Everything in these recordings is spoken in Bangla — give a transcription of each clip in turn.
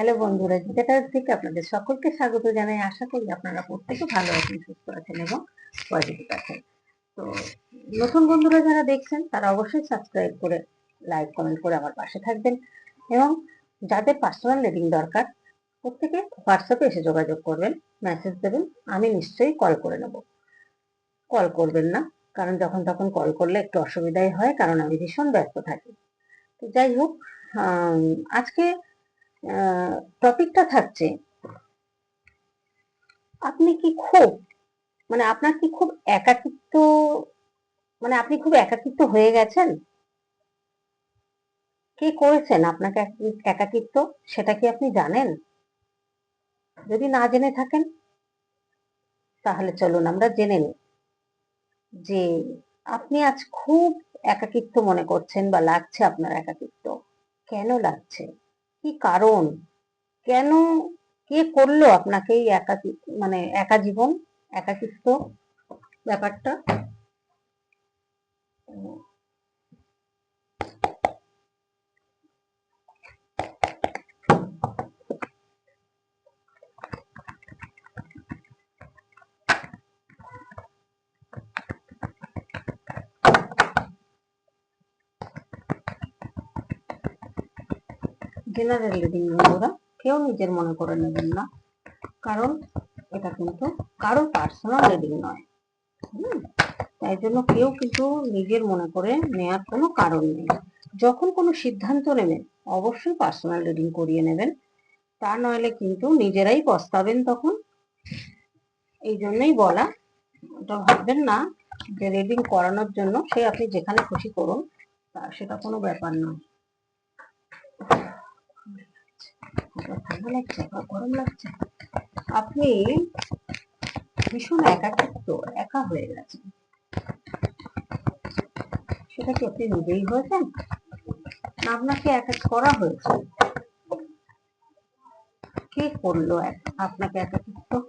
হ্যালো বন্ধুরা গীতাটার থেকে আপনাদের সকলকে স্বাগত জানাই। আশা করি আপনারা প্রত্যেকে ভালো আছেন, সুস্থ আছেন এবং পজিটিভ আছেন। তো নতুন বন্ধুরা যারা দেখছেন, তারা অবশ্যই সাবস্ক্রাইব করে লাইক কমেন্ট করে আমার পাশে থাকবেন এবং যাদের পার্সোনাল রিডিং দরকার, প্রত্যেকে হোয়াটসঅ্যাপে এসে যোগাযোগ করবেন মেসেজ দেবেন, আমি নিশ্চয়ই কল করে নেব। কল করবেন না, কারণ যখন তখন কল করলে একটু অসুবিধাই হয়, কারণ আমি ভীষণ ব্যস্ত থাকি। তো যাই হোক আজকে টপিকটা থাকছে। আপনি কি খুব মানে আপনার কি খুব একাকিত্ব মানে আপনি খুব একাকিত্ব হয়ে গেছেন? কে করেছেন আপনাকে একাকিত্ব? সেটা কি আপনি জানেন? যদি না জেনে থাকেন, তাহলে চলুন আমরা জেনে নিই যে আপনি আজ খুব একাকিত্ব মনে করছেন বা লাগছে আপনার একাকিত্ব। কেন লাগছে? কি কারণ? কেন কে করল আপনাকে এই একা মানে একা জীবন? একাকিত্ব ব্যাপারটা? জেনারেল রিডিং বন্ধুরা। কেউ নিজের মনে করে নেবেন না। কারণ এটা কিন্তু কারও পার্সোনাল রিডিং নয়? তাই জন্য কেউ কিন্তু নিজের মনে করে নেওয়ার কোনো কারণ নেই। যখন কোনো সিদ্ধান্ত নেবেন, অবশ্যই পার্সোনাল রিডিং করিয়ে নেবেন। তা নইলে কিন্তু নিজেরাই পস্তাবেন তখন। এই জন্যই বলা, ওটা ভাববেন না যে রিডিং করানোর জন্য সে আপনি যেখানে খুশি করুন, তা সেটা কোনো ব্যাপার নয়। ঠান্ডা লাগছে, বা গরম লাগছে। আপনি ভীষণ একাকিত্ব, একা হয়ে গেছেন। সেটা কি আপনি নিজেই হয়েছেন? না, আপনাকে একা করা হয়েছে। কে করল আপনাকে একাকিত্ব?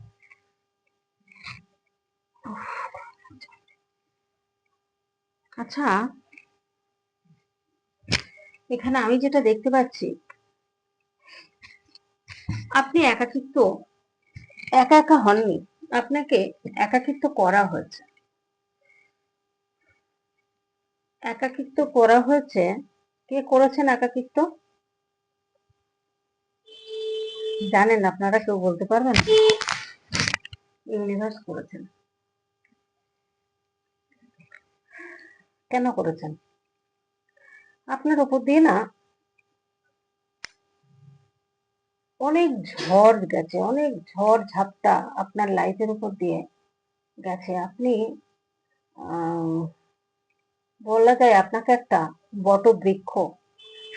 আচ্ছা। এখানে আমি যেটা দেখতে পাচ্ছি, আপনি একাকিত্ব, একা একা হননি, আপনাকে একাকিত্ব করা হয়েছে। একাকিত্ব করা হয়েছে, কে করেছেন একাকিত্ব? জানেন, আপনারা কেউ বলতে পারবেন ইউনিভার্স করেছেন। কেন করেছেন? আপনার উপর দিয়ে না অনেক ঝড় গেছে, অনেক ঝড় ঝাপটা আপনার লাইফের উপর দিয়ে গেছে। আপনি বলা যায় আপনাকে একটা বট বৃক্ষ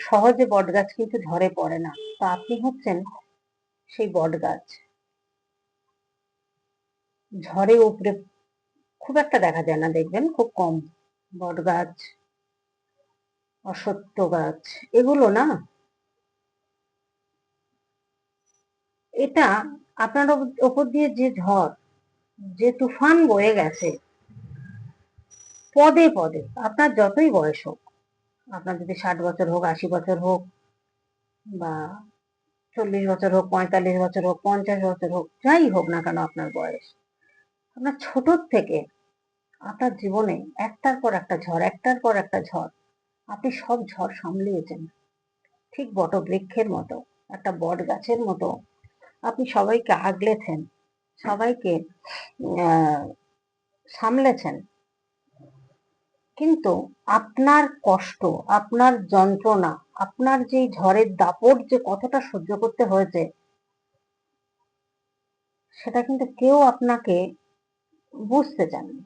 সহজে বট গাছ কিন্তু ঝরে পড়ে না। তা আপনি হচ্ছেন সেই বট গাছ ঝড়ে উপরে খুব একটা দেখা যায় না, দেখবেন খুব কম। বট গাছ, অসত্য গাছ, এগুলো না? এটা আপনার ওপর দিয়ে যে ঝড়, যে তুফান বয়ে গেছে, পদে পদে, আপনার যতই বয়স হোক, আপনার যদি ষাট বছর হোক, আশি বছর হোক, বা চল্লিশ বছর হোক, পঁয়তাল্লিশ বছর হোক, পঞ্চাশ বছর হোক, যাই হোক না কেন আপনার বয়স, আপনার ছোটর থেকে আপনার জীবনে একটার পর একটা ঝড়, একটার পর একটা ঝড়, আপনি সব ঝড় সামলিয়েছেন। ঠিক বটবৃক্ষের মতো, একটা বট গাছের মতো আপনি সবাইকে আগলেছেন, সবাইকে সামলেছেন। কিন্তু আপনার কষ্ট, আপনার যন্ত্রণা, আপনার যে ঝড়ের দাপট, যে কতটা সহ্য করতে হয়েছে, সেটা কিন্তু কেউ আপনাকে বুঝতে চাননি।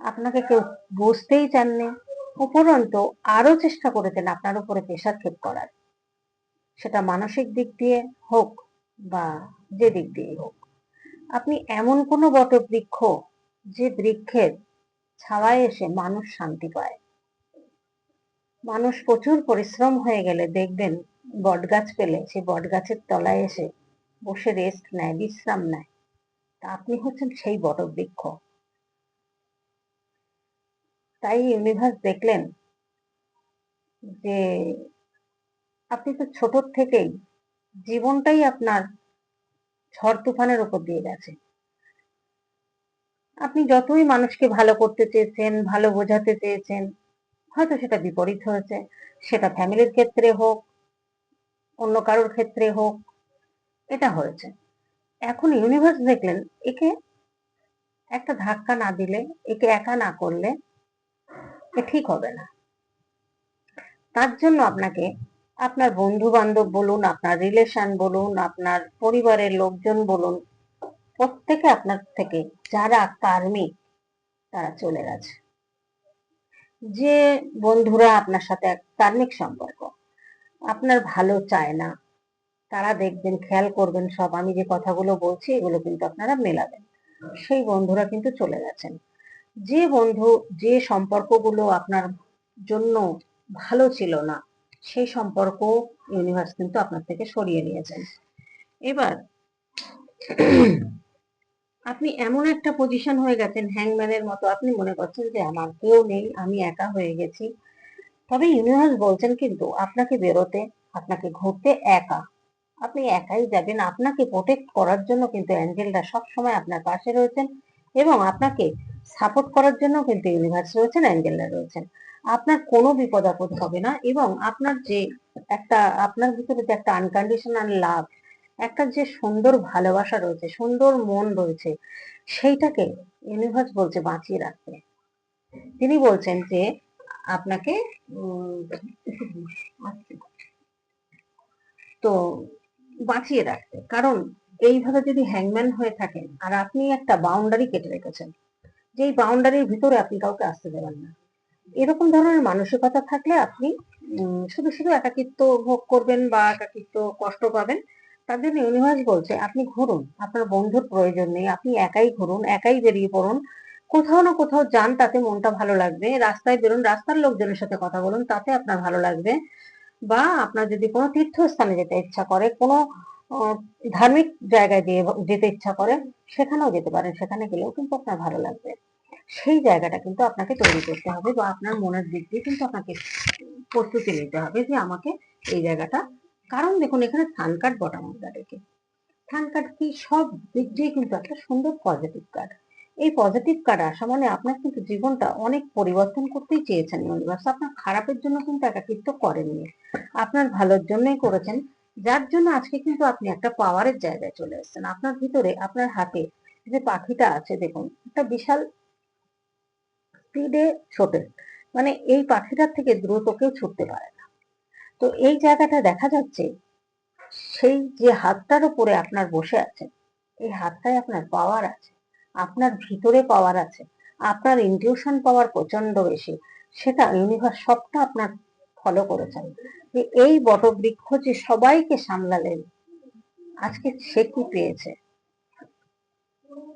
আপনাকে কেউ বুঝতেই চাননি। উপরন্তু আরও চেষ্টা করেছেন আপনার উপরে প্রেশার করার। সেটা মানসিক দিক দিয়ে হোক বা যে দিক দিয়ে হোক। আপনি এমন কোনো বটবৃক্ষ যে বৃক্ষের ছাওয়ায় এসে মানুষ শান্তি পায়। মানুষ প্রচুর পরিশ্রম হয়ে গেলে দেখবেন বটগাছ পেলে সেই বটগাছের তলায় এসে বসে রেস্ট নেয়, বিশ্রাম নেয়। তা আপনি হচ্ছেন সেই বটবৃক্ষ। তাই ইউনিভার্স দেখলেন যে আপনি তো ছোট থেকেই জীবনটাই আপনার ঝড় তুফানের উপর দিয়ে গেছে। আপনি যতই মানুষকে ভালো করতে চেয়েছেন, ভালো বোঝাতে চেয়েছেন, হয়তো সেটা বিপরীত হয়েছে। সেটা ফ্যামিলির ক্ষেত্রে হোক, অন্য কারোর ক্ষেত্রে হোক, এটা হয়েছে। এখন ইউনিভার্স দেখলেন, একে একটা ধাক্কা না দিলে, একে একা না করলে ঠিক হবে না। তার জন্য আপনাকে আপনার বন্ধু বান্ধব বলুন, আপনার রিলেশন বলুন, আপনার পরিবারের লোকজন বলুন, প্রত্যেকে আপনার থেকে যারা কার্মিক তারা চলে গেছে। যে বন্ধুরা আপনার সাথে এক কার্মিক সম্পর্ক, আপনার ভালো চায় না, তারা দেখবেন, খেয়াল করবেন সব, আমি যে কথাগুলো বলছি, এগুলো কিন্তু আপনারা মেলাবেন। সেই বন্ধুরা কিন্তু চলে গেছেন। যে বন্ধু, যে সম্পর্কগুলো আপনার জন্য ভালো ছিল না, সেই সম্পর্ক ইউনিভার্স কিন্তু আপনার থেকে সরিয়ে নিয়েছেন। এবার, আপনি এমন একটা পজিশন হয়ে গেছেন হ্যাংম্যানের মতো, আপনি মনে করছেন যে আমার কেউ নেই, আমি একা হয়ে গেছি। তবে ইউনিভার্স বলছেন কিন্তু আপনাকে বেরোতে, আপনাকে ঘুরতে একা। আপনি একাই যাবেন, আপনাকে প্রোটেক্ট করার জন্য কিন্তু অ্যাঞ্জেলরা সবসময় আপনার পাশে রয়েছেন এবং আপনাকে সাপোর্ট করার জন্য কিন্তু ইউনিভার্স রয়েছেন অ্যাঞ্জেলরা রয়েছেন। আপনার কোনো বিপদ আপদ হবে না এবং আপনার যে একটা, আপনার ভিতরে যে একটা আনকন্ডিশনাল লাভ একটা যে সুন্দর ভালোবাসা রয়েছে, সুন্দর মন রয়েছে, সেইটাকে ইউনিভার্স বলছে বাঁচিয়ে রাখতে। তিনি বলছেন যে আপনাকে তো বাঁচিয়ে রাখতে। কারণ এইভাবে যদি হ্যাংম্যান হয়ে থাকেন, আর আপনি একটা বাউন্ডারি কেটে রেখেছেন যে এই বাউন্ডারির ভিতরে আপনি কাউকে আসতে দেবেন না। এরকম ধরনের মানসিকতা থাকলে আপনি শুধু শুধু একাকিত্ব ভোগ করবেন বা একাকিত্ব কষ্ট পাবেন। তার জন্য ইউনিভার্স বলছে, আপনি ঘুরুন, আপনার বন্ধুর প্রয়োজন নেই, আপনি একাই ঘুরুন, একাই বেরিয়ে পড়ুন। কোথাও না কোথাও যান, তাতে মনটা ভালো লাগবে। রাস্তায় বেরোন, রাস্তার লোকজনের সাথে কথা বলুন, তাতে আপনার ভালো লাগবে। বা আপনার যদি কোনো তীর্থস্থানে যেতে ইচ্ছা করে, কোনো ধার্মিক জায়গায় দিয়ে যেতে ইচ্ছা করে, সেখানেও যেতে পারেন, সেখানে গেলেও কিন্তু আপনার ভালো লাগবে। সেই জায়গাটা কিন্তু আপনাকে তৈরি করতে হবে বা আপনার মনের দিক দিয়ে কিন্তু আপনাকে প্রস্তুতি নিতে হবে যে আমাকে এই জায়গাটা, কারণ দেখুন, এখানে থান কার্ড বটাম অফ রেখে থান কার্ড কি সব দিক দিয়ে কিন্তু একটা সুন্দর পজিটিভ কার্ড এই পজিটিভ কার্ড আসা মানে আপনার কিন্তু জীবনটা অনেক পরিবর্তন করতেই চেয়েছেন ইউনিভার্স আপনার খারাপের জন্য কিন্তু একাকিত্ব করেননি। আপনার ভালোর জন্যই করেছেন। যার জন্য আজকে কিন্তু আপনি একটা পাওয়ারের জায়গায় চলে এসেছেন। আপনার ভিতরে, আপনার হাতে যে পাখিটা আছে, দেখুন, একটা বিশাল স্পিডে ছোটে। মানে এই পাখিটার থেকে দ্রুত কেউ ছুটতে পারে না। তো এই জায়গাটা দেখা যাচ্ছে, সেই যে হাতটার উপরে আপনার বসে আছে, এই হাতটায় আপনার পাওয়ার আছে, আপনার ভিতরে পাওয়ার আছে, আপনার ইনটিউশন পাওয়ার প্রচণ্ড বেশি, সেটা ইউনিভার্স সবটা আপনার ফলো করেছেন। যে এই বটবৃক্ষ যে সবাইকে সামলালেন, আজকে সে কি পেয়েছে?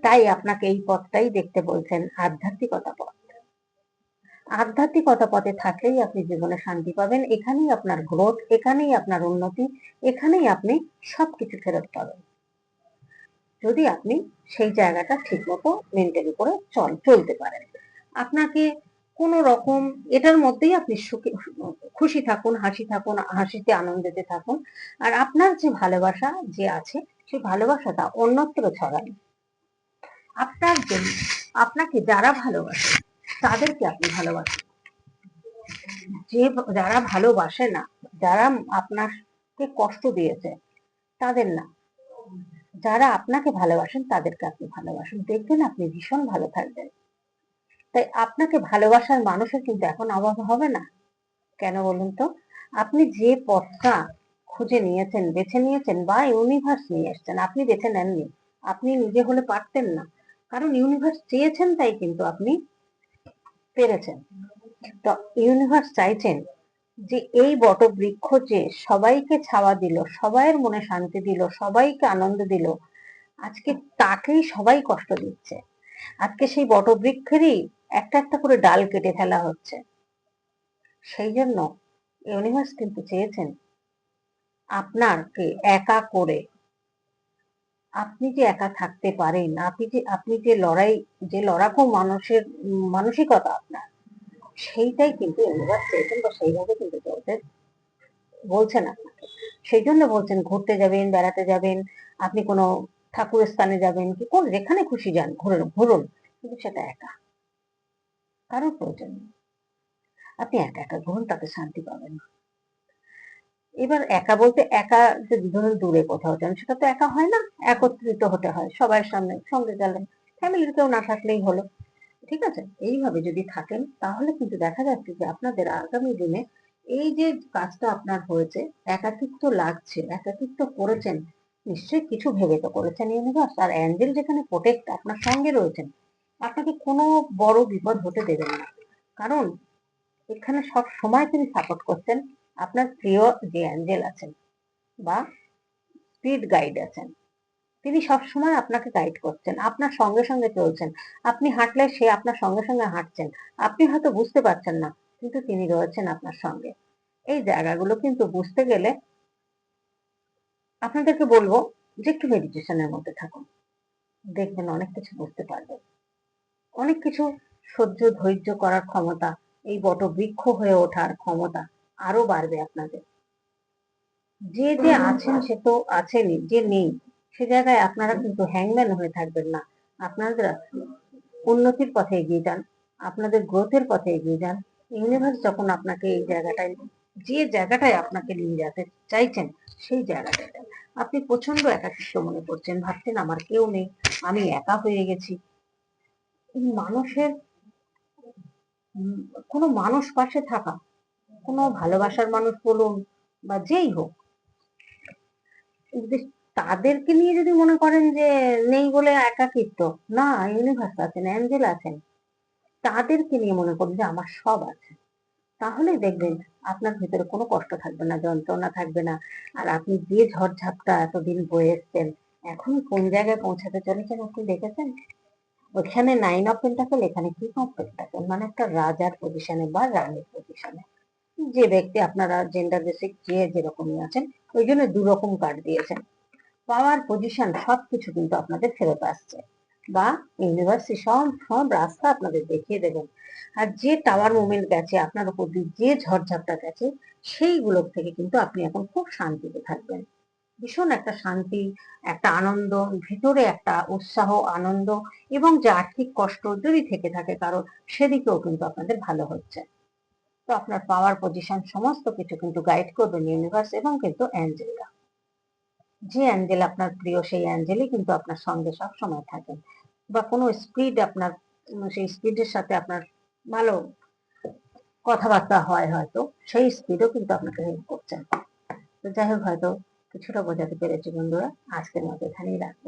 তাই আপনাকে এই পথটাই দেখতে বলছেন আধ্যাত্মিকতা পথ। আধ্যাত্মিকতা পথে থাকলেই আপনি জীবনে শান্তি পাবেন, এখানেই আপনার গ্রোথ এখানেই আপনার উন্নতি, এখানেই আপনি সবকিছু ফেরত পাবেন। যদি আপনি সেই জায়গাটা ঠিক মতো মেনটেন করে চল, চলতে পারেন। আপনাকে কোন রকম এটার মধ্যেই আপনি সুখী, খুশি থাকুন, হাসি থাকুন, হাসিতে আনন্দিতে থাকুন। আর আপনার যে ভালোবাসা যে আছে, সেই ভালোবাসাটা অন্যত্র ছড়ান। আপনার জন্য, আপনাকে যারা ভালোবাসে, তাদেরকে আপনি ভালোবাসেন। যে যারা ভালোবাসে না, যারা আপনাকে কষ্ট দিয়েছে, তাদের না। যারা আপনাকে ভালোবাসেন, তাদেরকে আপনি ভালোবাসেন। দেখবেন আপনি ভীষণ ভালো থাকবেন। তাই আপনাকে ভালোবাসার মানুষের কিন্তু এখন অভাব হবে না। কেন বলুন তো? আপনি যে পথটা খুঁজে নিয়েছেন, বেছে নিয়েছেন বা ইউনিভার্স নিয়ে এসছেন, আপনি বেছে নেননি, আপনি নিজে হলে পারতেন না। কারণ ইউনিভার্স চেয়েছেন তাই কিন্তু আপনি পেরেছেন। তো ইউনিভার্স চাইছেন যে এই বটবৃক্ষ যে সবাইকে ছাওয়া দিল, সবাইয়ের মনে শান্তি দিল, সবাইকে আনন্দ দিল, আজকে তাকেই সবাই কষ্ট দিচ্ছে। আজকে সেই বটবৃক্ষেরই একটা একটা করে ডাল কেটে ফেলা হচ্ছে। সেই জন্য ইউনিভার্স কিন্তু চেয়েছেন আপনাকে একা করে, আপনি যে একা থাকতে পারেন, আপনি যে আপনি যে লড়াই, যে লড়াকু মানুষের, মানসিকতা আপনার, সেইটাই কিন্তু ইউনিভার্স চেয়েছেন বা সেইভাবে কিন্তু চলতে বলছেন আপনাকে। সেই জন্য বলছেন, ঘুরতে যাবেন, বেড়াতে যাবেন, আপনি কোনো ঠাকুরের স্থানে যাবেন কি কোন যেখানে খুশি যান, ঘুরুন ঘুরুন, কিন্তু সেটা একা। কারোর প্রয়োজন নেই। আপনি একা একা ঘুরুন, তাতে শান্তি পাবেন এবার একা বলতে একা যদি ধরুন দূরে কোথাও যান, সেটা তো একা হয় না, একত্রিত হতে হয় সবার সামনে, সঙ্গে গেলেন ফ্যামিলির কেউ না থাকলেই হলো, ঠিক আছে? এইভাবে যদি থাকেন, তাহলে কিন্তু দেখা যাচ্ছে যে আপনাদের আগামী দিনে এই যে কাজটা আপনার হয়েছে, একাকিত্ব লাগছে, একাকিত্ব করেছেন নিশ্চয়ই কিছু ভেবে তো করেছেন ইউনিভার্স আর অ্যাঞ্জেল যেখানে প্রোটেক্ট আপনার সঙ্গে রয়েছেন, আপনাকে কোনো বড় বিপদ হতে দেবেন না। কারণ, এখানে সব সময় তিনি সাপোর্ট করছেন আপনার প্রিয় যে অ্যাঞ্জেল আছেন বা স্পিড গাইড আছেন। তিনি সব সময় আপনাকে গাইড করছেন, আপনার সঙ্গে সঙ্গে চলছেন। আপনি হাঁটলে সে আপনার সঙ্গে সঙ্গে হাঁটছেন। আপনি হয়তো বুঝতে পারছেন না, কিন্তু তিনি রয়েছেন আপনার সঙ্গে। এই জায়গাগুলো কিন্তু বুঝতে গেলে আপনাদেরকে বলব যে একটু মেডিটেশনের মধ্যে থাকুন। দেখবেন অনেক কিছু বুঝতে পারবেন। অনেক কিছু সহ্য ধৈর্য করার ক্ষমতা এই বট বৃক্ষ হয়ে ওঠার ক্ষমতা আরও বাড়বে আপনাদের। যে যে আছেন সে তো আছেনই যে নেই সে জায়গায় আপনারা কিন্তু হ্যাংম্যান হয়ে থাকবেন না। আপনারা উন্নতির পথে এগিয়ে যান আপনাদের গ্রোথের পথে এগিয়ে যান। ইউনিভার্স যখন আপনাকে এই জায়গাটায় যে জায়গাটায় আপনাকে নিয়ে যেতে চাইছেন সেই জায়গাটায় আপনি প্রচণ্ড একাকিত্ব মনে করছেন, ভাবছেন আমার কেউ নেই, আমি একা হয়ে গেছি। মানুষের কোনো মানুষ পাশে থাকা, কোনো ভালোবাসার মানুষ বলুন বা যেই হোক তাদেরকে নিয়ে যদি মনে করেন যে নেই বলে একাকিত্ব, না ইউনিভার্স আছেন অ্যাঞ্জেল আছেন, তাদেরকে নিয়ে মনে করুন যে আমার সব আছে। তাহলে দেখবেন আপনার ভিতরে কোনো কষ্ট থাকবে না, যন্ত্রণা থাকবে না। আর আপনি যে ঝড়ঝাপটা এতদিন বয়ে এসছেন এখন কোন জায়গায় পৌঁছাতে চলেছেন আপনি দেখেছেন? ওখানে নাইন অফ পেন্টাকেল এখানে কি অফ পেন্টাকেল মানে একটা রাজার পজিশনে বা রানীর পজিশনে যে ব্যক্তি আপনারা জেন্ডার বেসিক যে যেরকমই আছেন, ওই জন্য দু রকম কার্ড দিয়েছেন। পাওয়ার পজিশন সবকিছু কিন্তু আপনাদের ফেরত আসছে। বা ইউনিভার্সিটি সব সব রাস্তা আপনাদের দেখিয়ে দেবেন। আর যে টাওয়ার মুভমেন্ট গেছে, আপনার উপর দিয়ে যে ঝড়ঝাপটা গেছে সেইগুলোর থেকে কিন্তু আপনি এখন খুব শান্তিতে থাকবেন। ভীষণ একটা শান্তি, একটা আনন্দ, ভিতরে একটা উৎসাহ, আনন্দ এবং যে আর্থিক কষ্ট যদি থেকে থাকে কারও, সেদিকেও কিন্তু আপনাদের ভালো হচ্ছে। তো আপনার পাওয়ার পজিশন সমস্ত কিছু কিন্তু গাইড করবেন ইউনিভার্স এবং কিন্তু অ্যাঞ্জেলরা। যে অ্যাঞ্জেল আপনার প্রিয়, সেই অ্যাঞ্জেলই কিন্তু আপনার সঙ্গে সব সময় থাকেন বা কোনো স্পিড আপনার সেই স্পিডের সাথে আপনার ভালো কথাবার্তা হয় হয়তো, সেই স্পিডও কিন্তু আপনাকে হেল্প করছেন তো যাই হোক হয়তো কিছুটা বোঝাতে পেরেছি বন্ধুরা, আজকের মতো এখানেই রাখব।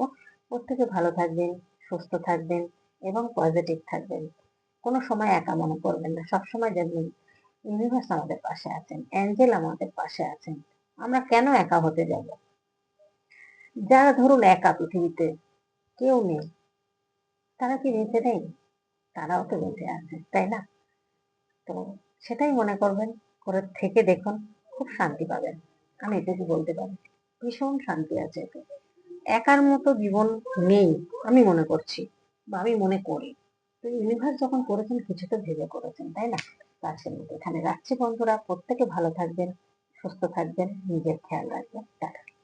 প্রত্যেকে ভালো থাকবেন, সুস্থ থাকবেন এবং পজিটিভ থাকবেন। কোনো সময় একা মনে করবেন না সবসময় দেখবেন ইউনিভার্স আমাদের পাশে আছেন, অ্যাঞ্জেল আমাদের পাশে আছেন। আমরা কেন একা হতে যাব? যারা ধরুন একা পৃথিবীতে, কেউ নেই, তারা কি বেঁচে নেই? তারাও তো বেঁচে আছে, তাই না? তো সেটাই মনে করবেন, করে থেকে দেখুন, খুব শান্তি পাবেন। আমি এটুকু বলতে পারি, ভীষণ শান্তি আছে এতে। একার মতো জীবন নেই, আমি মনে করছি, বা আমি মনে করি। তো ইউনিভার্স যখন করেছেন, কিছু তো ভেবে করেছেন, তাই না? আজকের মতো। এখানে রাখছি বন্ধুরা, প্রত্যেকে ভালো থাকবেন, সুস্থ থাকবেন, নিজের খেয়াল রাখবেন। টাটা।